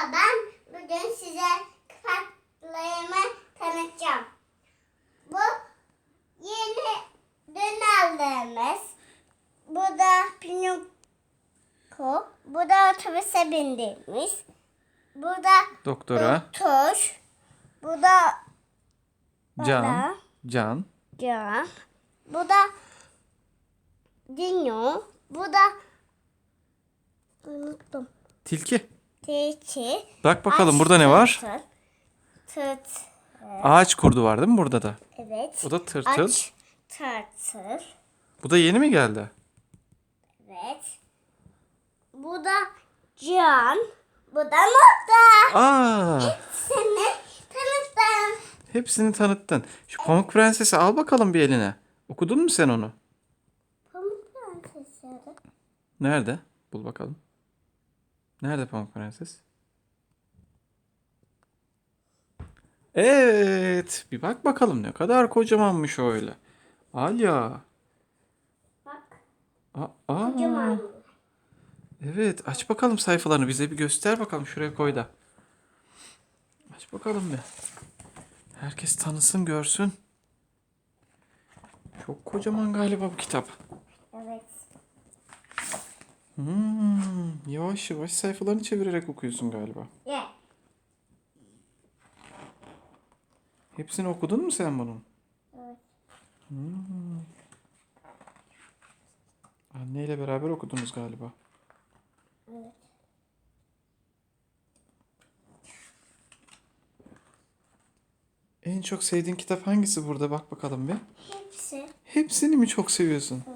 Merhaba ben bugün size kitaplarımı tanıtacağım. Bu yeni aldığımız. Bu da Pinokko. Bu da otobüse bindiğimiz. Bu da Doktora. Doktor. Bu da Can. Baba. Can. Can. Bu da Dino. Bu da unuttum. Tilki. Tilki. Bak bakalım burada ne var? tırtıl. Tırt. Ağaç kurdu var değil mi burada da? Evet. Bu da tırtıl. Aç tırtıl. Bu da yeni mi geldi? Evet. Bu da Can. Bu da Nokta. Aa, Seni tanıttım. hepsini tanıttın. Şu Pamuk Prenses'i al bakalım bir eline. Okudun mu sen onu? Pamuk Prensesi. Nerede? Bul bakalım. Nerede Pamuk Prenses? Evet. Bir bak bakalım ne kadar kocamanmış öyle. Alya. Bak. Aa, aa. Kocaman. Evet aç bakalım sayfalarını bize bir göster bakalım şuraya koy da. Aç bakalım bir. Herkes tanısın görsün. Çok kocaman galiba bu kitap. Evet. Hmm, yavaş yavaş sayfalarını çevirerek okuyorsun galiba. Ye. Hepsini okudun mu sen bunun? Evet. Hmm. Anneyle beraber okudunuz galiba. Evet. En çok sevdiğin kitap hangisi burada? Bak bakalım bir. Hepsi. Hepsini mi çok seviyorsun?